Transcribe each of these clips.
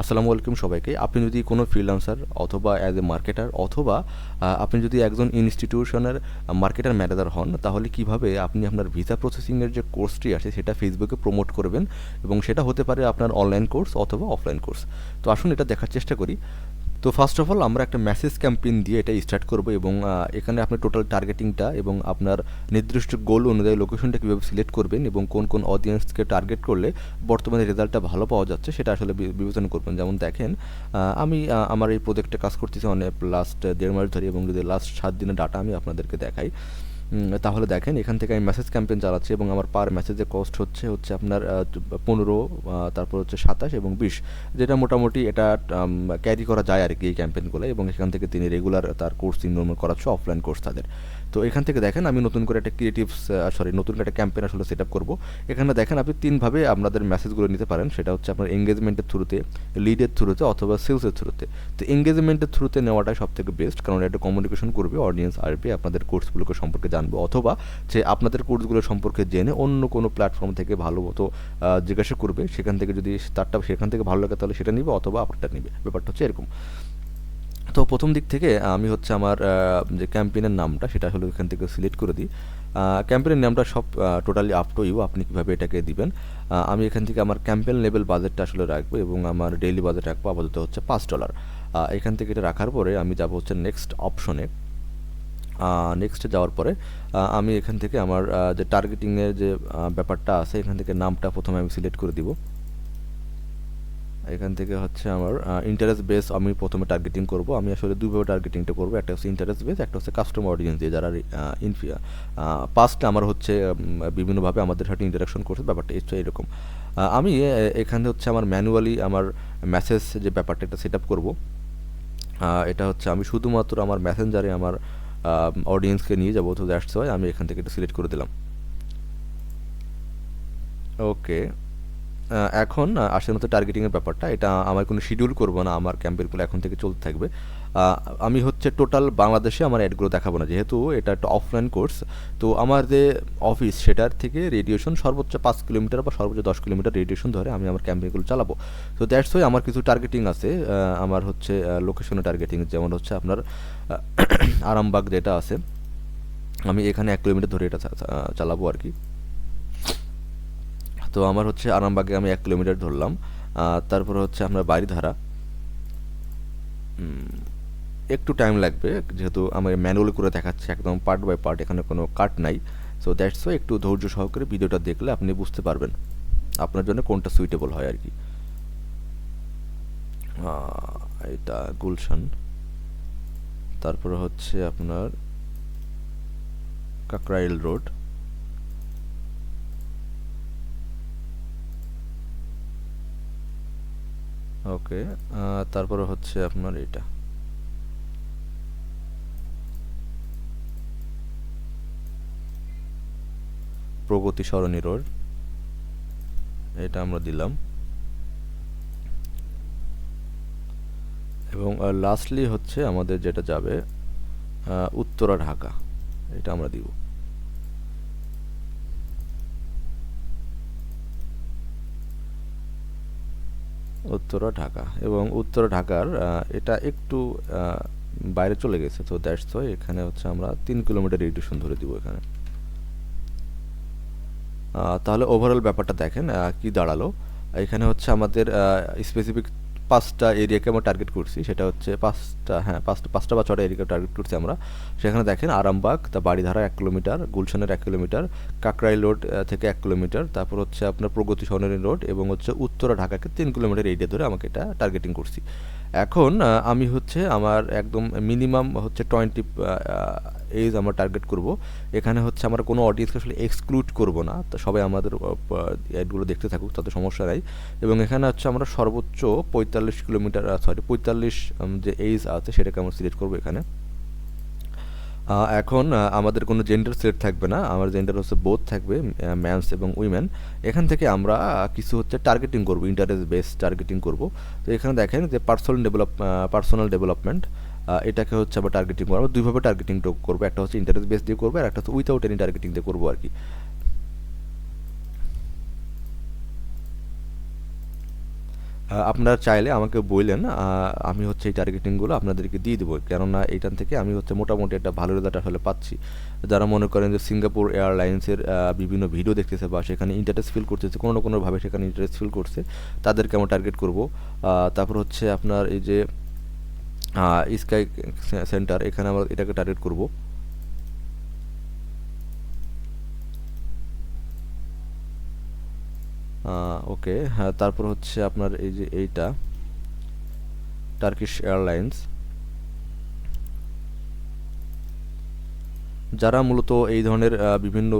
আসসালামু আলাইকুম সবাইকে। আপনি যদি কোনো ফ্রিলান্সার অথবা অ্যাজ এ মার্কেটার অথবা আপনি যদি একজন ইনস্টিটিউশনের মার্কেটার ম্যানেজার হন, তাহলে কীভাবে আপনি আপনার ভিসা প্রসেসিংয়ের যে কোর্সটি আছে, সেটা ফেসবুকে প্রমোট করবেন এবং সেটা হতে পারে আপনার অনলাইন কোর্স অথবা অফলাইন কোর্স তো আসুন এটা দেখার চেষ্টা করি। তো ফার্স্ট অফ অল আমরা একটা মেসেজ ক্যাম্পেইন দিয়ে এটা স্টার্ট করব এবং এখানে আপনি টোটাল টার্গেটিংটা এবং আপনার নির্দিষ্ট গোল অনুযায়ী লোকেশনটা কীভাবে সিলেক্ট করবেন এবং কোন কোন অডিয়েন্সকে টার্গেট করলে বর্তমানে রেজাল্টটা ভালো পাওয়া যাচ্ছে সেটা আসলে বিবেচনা করবেন। যেমন দেখেন আমি আমার এই প্রোজেক্টে কাজ করতেছি অনেক লাস্ট দেড় মাস ধরে এবং যদি লাস্ট সাত দিনের ডাটা আমি আপনাদেরকে দেখাই তাহলে দেখেন, এখান থেকে আমি মেসেজ ক্যাম্পেন চালাচ্ছি এবং আমার পার মেসেজের কস্ট হচ্ছে হচ্ছে আপনার পনেরো তারপর হচ্ছে সাতাশ এবং বিশ। যেটা মোটামুটি এটা ক্যারি করা যায় আর কি এই ক্যাম্পেনগুলো এবং এখান থেকে তিনি রেগুলার তার কোর্স ইনরোলমেন্ট করাচ্ছে অফলাইন কোর্স তাদের। তো এখান থেকে দেখেন আমি নতুন করে একটা ক্রিয়েটিভস সরি নতুন একটা ক্যাম্পেইন আসলে সেট আপ করব। এখানে দেখেন আপনি তিনভাবে আপনাদের মেসেজগুলো নিতে পারেন। সেটা হচ্ছে আপনার এঙ্গেজমেন্টের থ্রুতে লিডের থ্রুতে অথবা সেলসের থ্রুতে তো। এঙ্গেজমেন্টের থ্রুতে নেওয়াটাই সব থেকে বেস্ট কারণ এটা কমিউনিকেশন করবে অডিয়েন্স আসবে, আপনাদের কোর্সগুলোকে সম্পর্কে জানবে। অথবা যে আপনাদের কোর্সগুলো সম্পর্কে জেনে অন্য কোনো প্ল্যাটফর্ম থেকে ভালো মতো জিজ্ঞাসা করবে, সেখান থেকে যদি তারটা সেখান থেকে ভালো লাগে তাহলে সেটা নিবে অথবা আপনারটা নিবে। ব্যাপারটা হচ্ছে এরকম। তো প্রথম দিক থেকে আমি হচ্ছে আমার যে ক্যাম্পেইনের নামটা, সেটা হলো এখান থেকে সিলেক্ট করে দিই। ক্যাম্পেইনের নামটা সব টোটালি আপ টু ইউ আপনি কীভাবে এটাকে দিবেন। আমি এখান থেকে আমার ক্যাম্পেইন লেভেল বাজেটটা আসলে রাখব এবং আমার ডেইলি বাজেট রাখব, আপাতত হচ্ছে পাঁচ ডলার এখান থেকে এটা রাখার পরে আমি যাব হচ্ছে নেক্সট অপশনে নেক্সটে যাওয়ার পরে আমি এখান থেকে আমার যে টার্গেটিংয়ের যে ব্যাপারটা আছে, এখান থেকে নামটা প্রথমে আমি সিলেক্ট করে দিব। এখান থেকে হচ্ছে আমার ইন্টারেস্ট বেস আমি প্রথমে টার্গেটিং করব। আমি আসলে দুইভাবে টার্গেটিংটা করব। একটা হচ্ছে ইন্টারেস্ট বেস একটা হচ্ছে কাস্টমার অডিয়েন্স দিয়ে। যারা পাস্টে আমার হচ্ছে বিভিন্নভাবে আমাদের সাথে ইন্টারাকশন করছে, ব্যাপারটা হচ্ছে এরকম। আমি এখানে হচ্ছে আমার ম্যানুয়ালি আমার মেসেজ যে ব্যাপারটা, এটা সেট আপ করব এটা হচ্ছে আমি শুধুমাত্র আমার মেসেঞ্জারে আমার অডিয়েন্সকে নিয়ে যাব। তো দ্যাটস ওয়াই আমি এখান থেকে এটা সিলেক্ট করে দিলাম। ওকে এখন আসলে মতো টার্গেটিংয়ের ব্যাপারটা, এটা আমার কোনো শিডিউল করব না, আমার ক্যাম্পেইনগুলো এখন থেকে চলতে থাকবে। আমি হচ্ছে টোটাল বাংলাদেশে আমার অ্যাডগুলো দেখাবো না, যেহেতু এটা একটা অফলাইন কোর্স তো আমার যে অফিস সেটার থেকে রেডিয়েশন সর্বোচ্চ পাঁচ কিলোমিটার বা সর্বোচ্চ দশ কিলোমিটার রেডিয়েশন ধরে আমি আমার ক্যাম্পেইনগুলো চালাবো। তো দ্যাটস ওয়াই আমার কিছু টার্গেটিং আছে আমার হচ্ছে লোকেশনে টার্গেটিং যেমন হচ্ছে আপনার আরামবাগ যেটা আছে, আমি এখানে এক কিলোমিটার ধরে এটা চালাবো আর কি। তো আমার হচ্ছে আরামবাগে আমি এক কিলোমিটার ধরলাম। তারপরে হচ্ছে আপনার বাড়িধারা একটু টাইম লাগবে, যেহেতু আমার ম্যানুয়ালি করে দেখাচ্ছে, একদম পার্ট বাই পার্ট এখানে কোনো কাট নাই। সো দ্যাটস ওয়াই একটু ধৈর্য সহকারে ভিডিওটা দেখলে আপনি বুঝতে পারবেন, আপনার জন্য কোনটা সুইটেবল হয় আর কি এটা গুলশান। তারপরে হচ্ছে আপনার কাকরাইল রোড। ওকে তারপরে হচ্ছে আপনার এটা। প্রগতি সরণি রোড এটা আমরা দিলাম। এবং লাস্টলি হচ্ছে আমাদের যেটা যাবে উত্তরা ঢাকা, এটা আমরা দিব। উত্তরা ঢাকা এবং উত্তরা ঢাকার এটা একটু বাইরে চলে গেছে, তো দ্যাটস তো এখানে হচ্ছে আমরা তিন কিলোমিটার রেডিয়েশন ধরে দিব এখানে। তাহলে ওভারঅল ব্যাপারটা দেখেন কি দাঁড়াল। এখানে হচ্ছে আমাদের স্পেসিফিক পাঁচটা এরিয়াকে আমরা টার্গেট করছি। সেটা হচ্ছে পাঁচটা হ্যাঁ পাঁচটা পাঁচটা বা ছটা এরিয়াকে টার্গেট করছি আমরা। সেখানে দেখেন আরামবাগ তা বাড়িধারা এক কিলোমিটার, গুলশানের এক কিলোমিটার কাকরাই রোড থেকে এক কিলোমিটার, তারপর হচ্ছে আপনার প্রগতি সরণী রোড এবং হচ্ছে উত্তরা ঢাকাকে তিন কিলোমিটার এরিয়া ধরে আমাকে এটা টার্গেটিং করছি। এখন আমি হচ্ছে আমার একদম মিনিমাম হচ্ছে টোয়েন্টি এজ আমার টার্গেট করব। এখানে হচ্ছে আমরা কোনো অডিয়েন্সকে আসলে এক্সক্লুড করব না। তো সবাই আমাদের অ্যাডগুলো দেখতে থাকুক, তাতে সমস্যা নাই। এবং এখানে হচ্ছে আমরা সর্বোচ্চ পঁয়তাল্লিশ কিলোমিটার সরি পঁয়তাল্লিশ যে এজ আছে, সেটাকে আমরা সিলেক্ট করব এখানে। এখন আমাদের কোনো জেন্ডার সেট থাকবে না। আমার জেন্ডার হচ্ছে বোথ থাকবে ম্যানস এবং উইমেন এখান থেকে আমরা কিছু হচ্ছে টার্গেটিং করব ইন্টারেস্ট বেস টার্গেটিং করব। তো এখানে দেখেন যে পার্সোনাল ডেভেলপ পার্সোনাল ডেভেলপমেন্ট এটাকে হচ্ছে আমরা টার্গেটিং করব। দুইভাবে টার্গেটিং করব। একটা হচ্ছে ইন্টারেস্ট বেস দিয়ে করব, আর একটা হচ্ছে উইথাউট এনি টার্গেটিং দিয়ে করব আর কি। আপনারা চাইলে আমাকে বললেন আমি হচ্ছে এই টার্গেটিংগুলো আপনাদেরকে দিয়ে দেবো। কেননা এইখান থেকে আমি হচ্ছে মোটামুটি একটা ভালো রেজাল্ট আসলে পাচ্ছি। যারা মনে করেন যে সিঙ্গাপুর এয়ারলাইন্সের বিভিন্ন ভিডিও দেখতেছে বা সেখানে ইন্টারেস্ট ফিল করতেছে, কোনো না কোনোভাবে সেখানে ইন্টারেস্ট ফিল করছে, তাদেরকে আমরা টার্গেট করব। তারপর হচ্ছে আপনার এই যে স্কাই সেন্টার এখানে আমরা এটাকে টার্গেট করব। ওকে হ্যাঁ তারপর হচ্ছে আপনার এই যে এইটা টার্কিশ এয়ারলাইন্স যারা মূলত এই ধরনের বিভিন্ন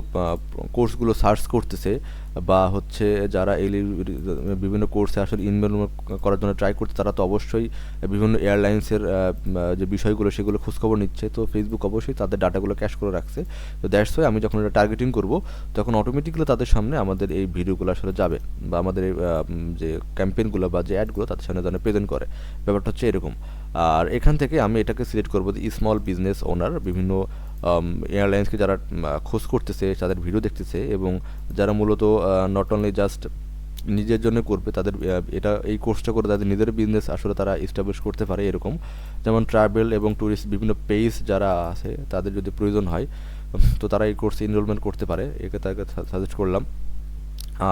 কোর্সগুলো সার্চ করতেছে বা হচ্ছে যারা এই বিভিন্ন কোর্সে আসলে ইনভেস্টমেন্ট করার জন্য ট্রাই করছে, তারা তো অবশ্যই বিভিন্ন এয়ারলাইন্সের যে বিষয়গুলো, সেগুলো খোঁজখবর নিচ্ছে। তো ফেসবুক অবশ্যই তাদের ডাটাগুলো ক্যাশ করে রাখছে। তো দ্যাটস ওয়াই আমি যখন এটা টার্গেটিং করব, তখন অটোমেটিকলি তাদের সামনে আমাদের এই ভিডিওগুলো আসলে যাবে বা আমাদের যে ক্যাম্পেইনগুলো বা যে অ্যাডগুলো তাদের সামনে যেন প্রেজেন্ট করে। ব্যাপারটা হচ্ছে এরকম। আর এখান থেকে আমি এটাকে সিলেক্ট করব স্মল বিজনেস ওনার বিভিন্ন এয়ারলাইন্সকে যারা খোঁজ করতেছে, তাদের ভিডিও দেখতেছে এবং যারা মূলত নট অনলি জাস্ট নিজের জন্য করবে, তাদের এটা, এই কোর্সটা করে তাদের নিজের বিজনেস আসলে তারা এস্টাবলিশ করতে পারে এরকম। যেমন ট্রাভেল এবং ট্যুরিস্ট বিভিন্ন পেজ যারা আছে, তাদের যদি প্রয়োজন হয়, তো তারা এই কোর্সে এনরোলমেন্ট করতে পারে, একে তাকে সাজেস্ট করলাম।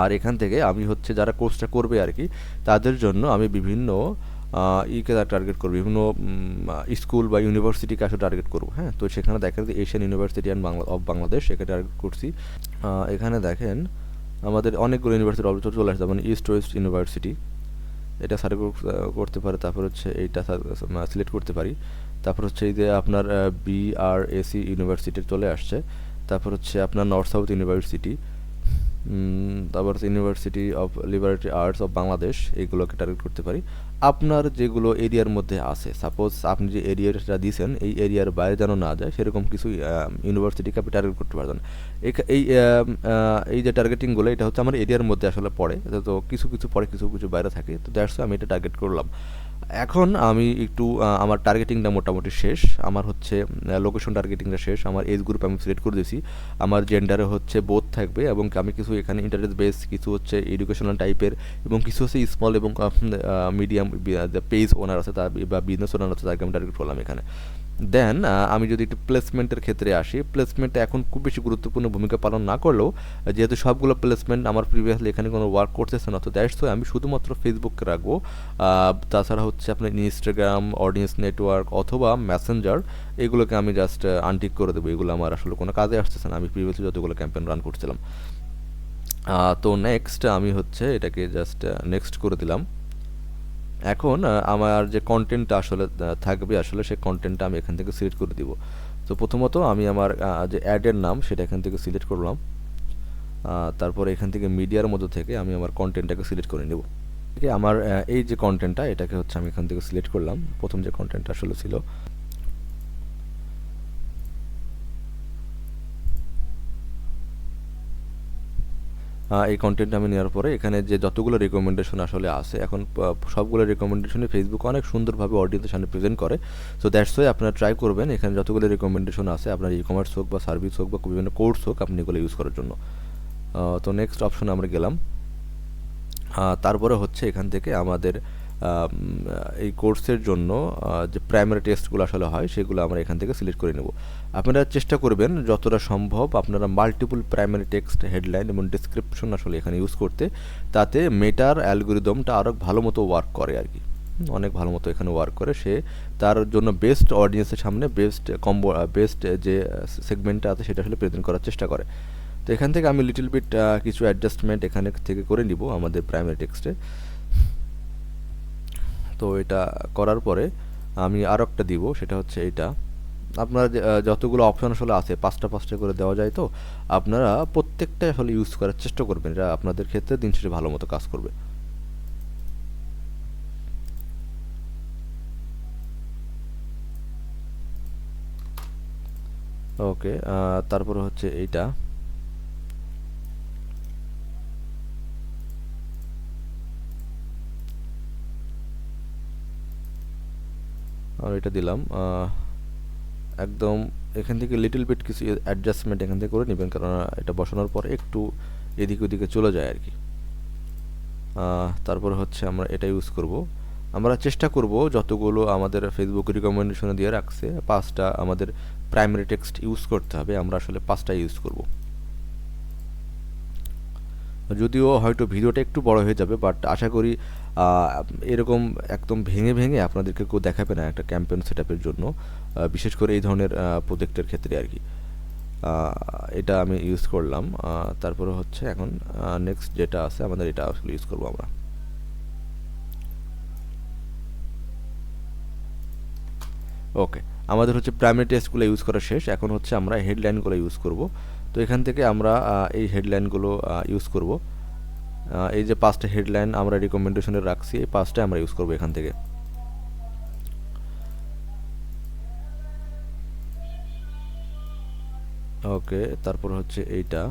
আর এখান থেকে আমি হচ্ছে যারা কোর্সটা করবে আর কি তাদের জন্য আমি বিভিন্ন ইকে টার্গেট করব। বিভিন্ন স্কুল বা ইউনিভার্সিটিকে আসলে টার্গেট করব হ্যাঁ? তো সেখানে দেখেন যে Asian university and Bangla of Bangladesh এখানে টার্গেট করছি। এখানে দেখেন, আমাদের অনেকগুলো ইউনিভার্সিটি অবশ্যই চলে আসছে। যেমন ইস্ট ওয়েস্ট ইউনিভার্সিটি এটা সার্ভ করতে পারে। তারপর হচ্ছে এইটা সিলেক্ট করতে পারি। তারপর হচ্ছে এই যে আপনার বিআরএসি ইউনিভার্সিটি চলে আসছে। তারপর হচ্ছে আপনার নর্থ সাউথ ইউনিভার্সিটি তারপর হচ্ছে university of liberal arts of Bangladesh এইগুলোকে টার্গেট করতে পারি। আপনার যেগুলো এরিয়ার মধ্যে আছে সাপোজ আপনি যে এরিয়াটা দিয়েছেন, এই এরিয়ার বাইরে যেন না যায়, সেরকম কিছু ইউনিভার্সিটিকে আপনি টার্গেট করতে পারবেন। এই এই যে টার্গেটিংগুলো এটা হচ্ছে আমার এরিয়ার মধ্যে আসলে পড়ে। তো কিছু কিছু পরে কিছু কিছু বাইরে থাকে। তো দ্যাটস আমি এটা টার্গেট করলাম। এখন আমি একটু আমার টার্গেটিংটা মোটামুটি শেষ। আমার হচ্ছে লোকেশন টার্গেটিংটা শেষ। আমার এজ গ্রুপ আমি সিলেক্ট করে দিয়েছি। আমার জেন্ডারে হচ্ছে বোধ থাকবে এবং আমি কিছু এখানে ইন্টারেস্ট বেস কিছু হচ্ছে এডুকেশনাল টাইপের এবং কিছু হচ্ছে স্মল এবং মিডিয়াম পেজ ওনার আছে তার বা বিজনেস ওনার আছে তাকে আমি টার্গেট করলাম এখানে। দেন আমি যদি একটু প্লেসমেন্টের ক্ষেত্রে আসি প্লেসমেন্টে এখন খুব বেশি গুরুত্বপূর্ণ ভূমিকা পালন না করলেও যেহেতু সবগুলো প্লেসমেন্ট আমার প্রিভিয়াসলি এখানে কোনো ওয়ার্ক করতেছে না, তো দ্যাটস আমি শুধুমাত্র ফেসবুককে রাখব। তাছাড়া হচ্ছে আপনার ইনস্টাগ্রাম অডিয়েন্স নেটওয়ার্ক অথবা মেসেঞ্জার এগুলোকে আমি জাস্ট আনটিক করে দেবো। এগুলো আমার আসলে কোনো কাজে আসতেছে না। আমি প্রিভিয়াসলি যতগুলো ক্যাম্পেইন রান করছিলাম। তো নেক্সট আমি হচ্ছে এটাকে জাস্ট নেক্সট করে দিলাম। এখন আমার যে কন্টেন্টটা আসলে থাকবে, আসলে সেই কন্টেন্টটা আমি এখান থেকে সিলেক্ট করে দিব। তো প্রথমত আমি আমার যে অ্যাডের নাম, সেটা এখান থেকে সিলেক্ট করলাম। তারপর এখান থেকে মিডিয়ার মধ্যে থেকে আমি আমার কন্টেন্টটাকে সিলেক্ট করে নেব। আমার এই যে কন্টেন্টটা এটাকে হচ্ছে আমি এখান থেকে সিলেক্ট করলাম। প্রথম যে কন্টেন্টটা আসলে ছিল এই কন্টেন্ট আমি নেওয়ার পরে এখানে যে যতগুলো রেকমেন্ডেশন আসলে আছে, এখন সবগুলো রেকমেন্ডেশনে ফেসবুক অনেক সুন্দরভাবে অডিয়েন্সের সামনে প্রেজেন্ট করে। সো দ্যাটস ওয়াই আপনারা ট্রাই করবেন এখানে যতগুলো রেকমেন্ডেশন আছে, আপনার ই কমার্স হোক বা সার্ভিস হোক বা বিভিন্ন কোর্স হোক আপনি এগুলো ইউজ করার জন্য। তো নেক্সট অপশন আমরা গেলাম। তারপরে হচ্ছে এখান থেকে আমাদের এই কোর্সের জন্য যে প্রাইমারি টেস্টগুলো আসলে হয়, সেগুলো আমরা এখান থেকে সিলেক্ট করে নেব। আপনারা চেষ্টা করবেন, যতটা সম্ভব আপনারা মাল্টিপল প্রাইমারি টেক্সট হেডলাইন এবং ডিসক্রিপশন আসলে এখানে ইউজ করতে, তাতে মেটার অ্যালগোরিদমটা আরও ভালো মতো ওয়ার্ক করে আর কি। অনেক ভালো মতো এখানে ওয়ার্ক করে। সে তার জন্য বেস্ট অডিয়েন্সের সামনে বেস্ট কম্বো বেস্ট যে সেগমেন্টটা আছে, সেটা আসলে প্রেজেন্ট করার চেষ্টা করে। তো এখান থেকে আমি লিটল বিট কিছু অ্যাডজাস্টমেন্ট এখানে থেকে করে নিব আমাদের প্রাইমারি টেক্সটে তো এটা করার পরে আমি আর একটা দিব, সেটা হচ্ছে এটা। আপনারা যতগুলো অপশন আসলে আছে, পাঁচটা পাঁচটা করে দেওয়া যায় তো, আপনারা প্রত্যেকটা আসলে ইউজ করার চেষ্টা করবেন। এটা আপনাদের ক্ষেত্রে দিন শেষে ভালো মতো কাজ করবে। ওকে তারপরে হচ্ছে এইটা। আর এটা দিলাম একদম এখান থেকে লিটল বিট কিছু অ্যাডজাস্টমেন্ট এখান থেকে করে নেবেন কারণ এটা বসানোর পর একটু এদিক ওদিকে চলে যায় আর কি তারপর হচ্ছে আমরা এটা ইউজ করব। আমরা চেষ্টা করব যতগুলো আমাদের ফেসবুক রিকমেন্ডেশনে দিয়ে রাখছে, পাঁচটা আমাদের প্রাইমারি টেক্সট ইউজ করতে হবে, আমরা আসলে পাঁচটা ইউজ করব। যদিও হয়তো ভিডিওটা একটু বড় হয়ে যাবে বাট আশা করি এরকম একদম ভেঙে ভেঙে আপনাদেরকে কেউ দেখাবে না একটা ক্যাম্পেন সেট জন্য বিশেষ করে এই ধরনের প্রজেক্টের ক্ষেত্রে আর কি। এটা আমি ইউজ করলাম। তারপরে হচ্ছে এখন নেক্সট যেটা আছে আমাদের এটা আসলে ইউজ করব আমরা। ওকে আমাদের হচ্ছে প্রাইমারি টেস্টগুলো ইউজ করা শেষ। এখন হচ্ছে আমরা হেডলাইনগুলো ইউজ করব। তো এখান থেকে আমরা এই হেডলাইনগুলো ইউজ করব। এই যে পাঁচটা হেডলাইন আমরা রিকমেন্ডেশনে রাখছি, এই পাঁচটা আমরা ইউজ করব এখান থেকে। ওকে তারপর হচ্ছে এইটা।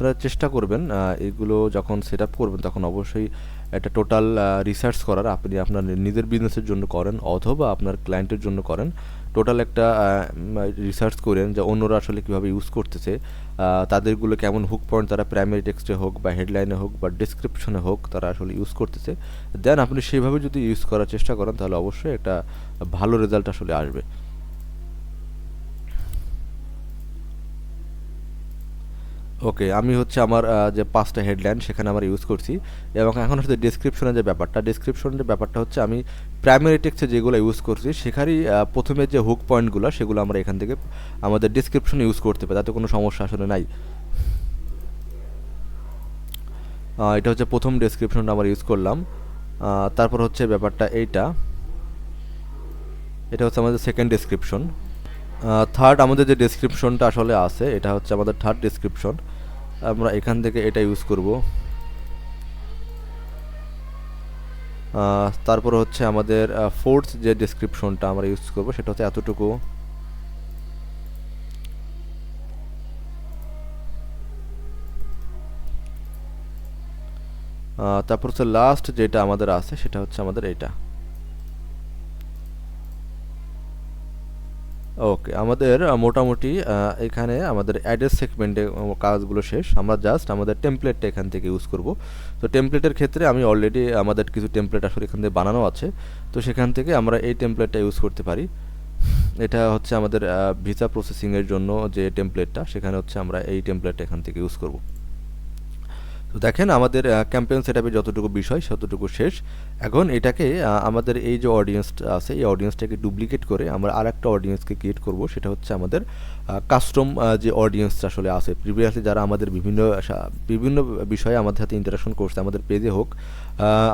আপনারা চেষ্টা করবেন এগুলো যখন সেট আপ করবেন, তখন অবশ্যই একটা টোটাল রিসার্চ করার। আপনি আপনার নিজের বিজনেসের জন্য করেন অথবা আপনার ক্লায়েন্টের জন্য করেন। টোটাল একটা রিসার্চ করেন যে অন্যরা আসলে কীভাবে ইউজ করতেছে। তাদেরগুলো কেমন হুক পয়েন্ট তারা প্রাইমারি টেক্সটে হোক বা হেডলাইনে হোক বা ডিসক্রিপশনে হোক তারা আসলে ইউজ করতেছে। দেন আপনি সেইভাবে যদি ইউজ করার চেষ্টা করেন, তাহলে অবশ্যই একটা ভালো রেজাল্ট আসলে আসবে। ওকে, আমি হচ্ছে আমার যে পাঁচটা হেডলাইন সেখানে আমার ইউজ করছি। এবং এখন হচ্ছে ডিসক্রিপশনের যে ব্যাপারটা ডিসক্রিপশনের ব্যাপারটা হচ্ছে আমি প্রাইমারি টেক্সটে যেগুলো ইউজ করছি, সেখানেই প্রথমে যে হুক পয়েন্টগুলো সেগুলো আমরা এখান থেকে আমাদের ডিসক্রিপশনে ইউজ করতে পারি। তাতে কোনো সমস্যা আসলে নাই। এটা হচ্ছে প্রথম ডিসক্রিপশনটা আমরা ইউজ করলাম। তারপর হচ্ছে ব্যাপারটা এইটা। এটা হচ্ছে আমাদের সেকেন্ড ডিসক্রিপশন থার্ড আমাদের যে ডিসক্রিপশনটা আসলে আছে, এটা হচ্ছে আমাদের থার্ড ডিসক্রিপশন আমরা এখান থেকে এটা ইউজ করব। তারপর হচ্ছে আমাদের ফোর্থ যে ডিসক্রিপশনটা আমরা ইউজ করব, সেটা হচ্ছে এতটুকু। তারপর হচ্ছে লাস্ট যেটা আমাদের আছে, সেটা হচ্ছে আমাদের এটা ওকে আমাদের মোটামুটি এখানে আমাদের অ্যাড্রেস সেগমেন্টে কাজগুলো শেষ। আমরা জাস্ট আমাদের টেমপ্লেটটা এখান থেকে ইউজ করব। তো টেমপ্লেটের ক্ষেত্রে আমি অলরেডি আমাদের কিছু টেমপ্লেট আসলে এখান থেকে বানানো আছে। তো সেখান থেকে আমরা এই টেমপ্লেটটা ইউজ করতে পারি। এটা হচ্ছে আমাদের ভিসা প্রসেসিংয়ের জন্য যে টেমপ্লেটটা সেখানে হচ্ছে আমরা এই টেমপ্লেটটা এখান থেকে ইউজ করব। তো দেখেন আমাদের ক্যাম্পেইন সেটআপে যতটুকু বিষয় ততটুকু শেষ। এখন এটাকে আমাদের এই যে অডিয়েন্সটা আছে, এই অডিয়েন্সটাকে ডুপ্লিকেট করে আমরা আর একটা অডিয়েন্সকে ক্রিয়েট করব। সেটা হচ্ছে আমাদের কাস্টম যে অডিয়েন্সটা আসলে আছে। প্রিভিয়াসলি যারা আমাদের বিভিন্ন বিভিন্ন বিষয়ে আমাদের সাথে ইন্টারাকশন করছে, আমাদের পেজে হোক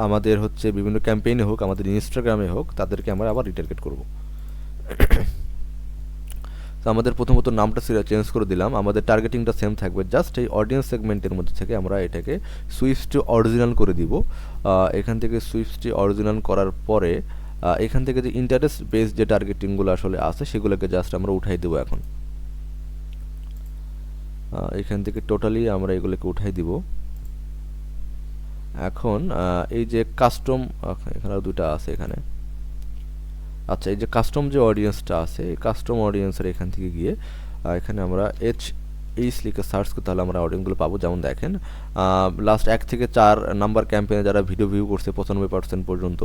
আমাদের হচ্ছে বিভিন্ন ক্যাম্পেইনে হোক, আমাদের ইনস্টাগ্রামে হোক, তাদেরকে আমরা আবার রিটার্গেট করব। তো আমাদের প্রথমত নামটা চেঞ্জ করে দিলাম। আমাদের টার্গেটিংটা সেম থাকবে। জাস্ট এই অডিয়েন্স সেগমেন্টের মধ্যে থেকে আমরা এটাকে সুইচ টু অরিজিনাল করে দিব। এখান থেকে সুইচ টু অরিজিনাল করার পরে এখান থেকে যে ইন্টারেস্ট বেস যে টার্গেটিংগুলো আসলে আছে, সেগুলোকে জাস্ট আমরা উঠাই দেবো এখন। এখান থেকে টোটালি আমরা এগুলোকে উঠাই দিব। এখন এই যে কাস্টম এখানে দুটা আছে এখানে। আচ্ছা এই যে কাস্টম যে অডিয়েন্সটা আছে, এই কাস্টম অডিয়েন্সের এখান থেকে গিয়ে এখানে আমরা এইচ এইচ লিখে সার্চ করতে তাহলে আমরা অডিয়েন্সগুলো পাবো। যেমন দেখেন লাস্ট এক থেকে চার নাম্বার ক্যাম্পেনে যারা ভিডিও ভিউ করছে পঁচানব্বই পার্সেন্ট পর্যন্ত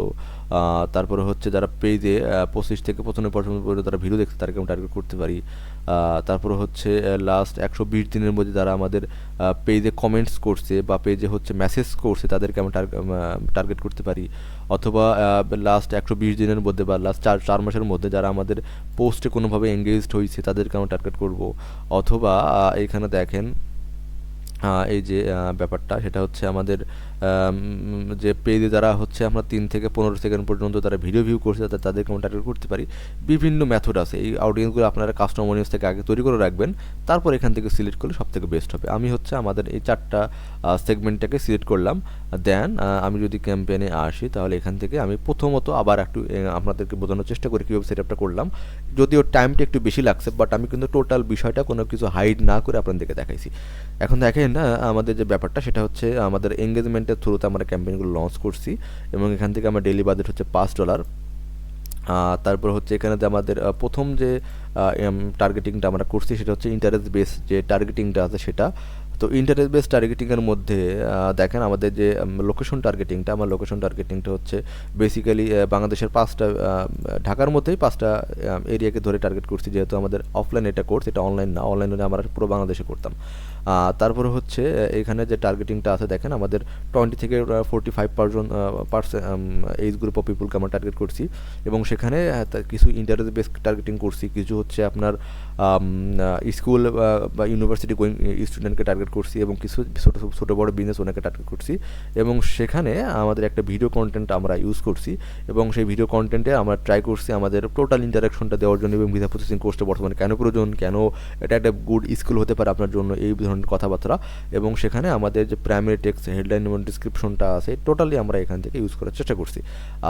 তারপরে হচ্ছে যারা পেজে পঁচিশ থেকে পঁচানব্বই পার্সেন্ট পর্যন্ত তারা ভিডিও দেখছে তাদেরকে আমরা টার্গেট করতে পারি। তারপরে হচ্ছে লাস্ট একশো বিশ দিনের মধ্যে যারা আমাদের পেজে কমেন্টস করছে বা পেজে হচ্ছে মেসেজ করছে, তাদেরকে আমি টার্গেট করতে পারি। অথবা লাস্ট একশো বিশ দিনের মধ্যে বা লাস্ট চার চার মাসের মধ্যে যারা আমাদের পোস্টে কোনোভাবে এঙ্গেজড হয়েছে তাদেরকে আমি টার্গেট করব। অথবা এখানে দেখেন এই যে ব্যাপারটা সেটা হচ্ছে আমাদের যে পেজে যারা হচ্ছে আমরা তিন থেকে পনেরো সেকেন্ড পর্যন্ত তারা ভিডিও ভিউ করছে তাদেরকে আমরা টার্গেট করতে পারি। বিভিন্ন মেথড আছে। এই অডিয়েন্সগুলো আপনারা কাস্টমার অডিয়েন্স থেকে আগে তৈরি করে রাখবেন, তারপর এখান থেকে সিলেক্ট করলে সব থেকে বেস্ট হবে। আমি হচ্ছে আমাদের এই চারটা সেগমেন্টটাকে সিলেক্ট করলাম। দেন আমি যদি ক্যাম্পেনে আসি, তাহলে এখান থেকে আমি প্রথমত আবার একটু আপনাদেরকে বোঝানোর চেষ্টা করি কীভাবে সেট করলাম। যদিও টাইমটা একটু বেশি লাগছে বাট আমি কিন্তু টোটাল বিষয়টা কোনো কিছু হাইড না করে আপনাদেরকে দেখাইছি। এখন দেখেন আমাদের যে ব্যাপারটা, সেটা হচ্ছে আমাদের এঙ্গেজমেন্টের থ্রুতে আমরা ক্যাম্পেইনগুলো লঞ্চ করছি এবং এখান থেকে আমার ডেলি বাজেট হচ্ছে পাঁচ ডলার তারপর হচ্ছে এখানে যে আমাদের প্রথম যে টার্গেটিংটা আমরা করছি সেটা হচ্ছে ইন্টারেস্ট বেস যে টার্গেটিংটা আছে সেটা। তো ইন্টারেস্ট বেস টার্গেটিংয়ের মধ্যে দেখেন আমাদের যে লোকেশন টার্গেটিংটা আমার লোকেশন টার্গেটিংটা হচ্ছে বেসিক্যালি বাংলাদেশের পাঁচটা ঢাকার মধ্যেই পাঁচটা এরিয়াকে ধরে টার্গেট করছি, যেহেতু আমাদের অফলাইন এটা কোর্স এটা অনলাইন না অনলাইনে আমরা পুরো বাংলাদেশে করতাম। তারপরে হচ্ছে এখানে যে টার্গেটিংটা আছে, দেখেন আমাদের টোয়েন্টি থেকে forty five percent percent age group of people আমরা টার্গেট করছি। এবং সেখানে কিছু ইন্টারেস্ট বেস টার্গেটিং করছি। কিছু হচ্ছে আপনার স্কুল বা ইউনিভার্সিটি গোয়িং স্টুডেন্টকে টার্গেট করছি এবং কিছু ছোটো ছোটো, বড়ো বিজনেস ওনাকে টার্গেট করছি। এবং সেখানে আমাদের একটা ভিডিও কন্টেন্ট আমরা ইউজ করছি। এবং সেই ভিডিও কন্টেন্টে আমরা ট্রাই করছি আমাদের টোটাল ইন্টারাকশনটা দেওয়ার জন্য এবং ভিসা প্রসেসিং কোর্সটা বর্তমানে কেন প্রয়োজন? কেন এটা একটা গুড স্কুল হতে পারে আপনার জন্য? এই ধরনের কথাবার্তা এবং সেখানে আমাদের যে প্রাইমারি টেক্স হেডলাইন এবং ডিসক্রিপশনটা আছে টোটালি আমরা এখান থেকে ইউজ করার চেষ্টা করছি।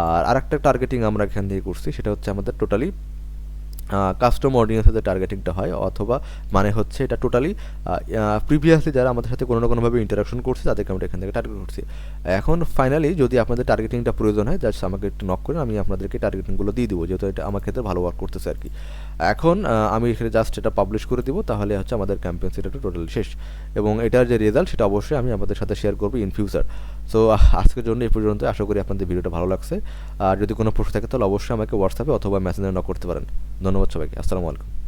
আর আরেকটা টার্গেটিং আমরা এখান থেকে করছি, সেটা হচ্ছে আমাদের টোটালি কাস্টম অডিয়েন্সের যে টার্গেটিংটা হয়, অথবা মানে হচ্ছে এটা টোটালি প্রিভিয়াসলি যারা আমাদের সাথে কোনো না কোনোভাবে ইন্টারাকশন করছে, তাদেরকে আমরা এখান থেকে টার্গেট করছি। এখন ফাইনালি যদি আপনাদের টার্গেটিংটা প্রয়োজন হয় জাস্ট আমাকে একটু নক করে আমি আপনাদেরকে টার্গেটিংগুলো দিয়ে দেবো, যেহেতু এটা আমার ক্ষেত্রে ভালো ওয়ার্ক করতেছে আর কি। এখন আমি এখানে জাস্ট এটা পাবলিশ করে দিব, তাহলে হচ্ছে আমাদের ক্যাম্পেইন সেটা টোটালি শেষ। এবং এটার যে রেজাল্ট সেটা অবশ্যই আমি আমাদের সাথে শেয়ার করব ইন ফিউচার সো আজকের জন্য এই পর্যন্ত আশা করি আপনাদের ভিডিওটা ভালো লাগছে। আর যদি কোনো প্রশ্ন থাকে, তাহলে অবশ্যই আমাকে হোয়াটসঅ্যাপে অথবা মেসেঞ্জারে না করতে পারেন। ধন্যবাদ সবাইকে। আসসালামু আলাইকুম।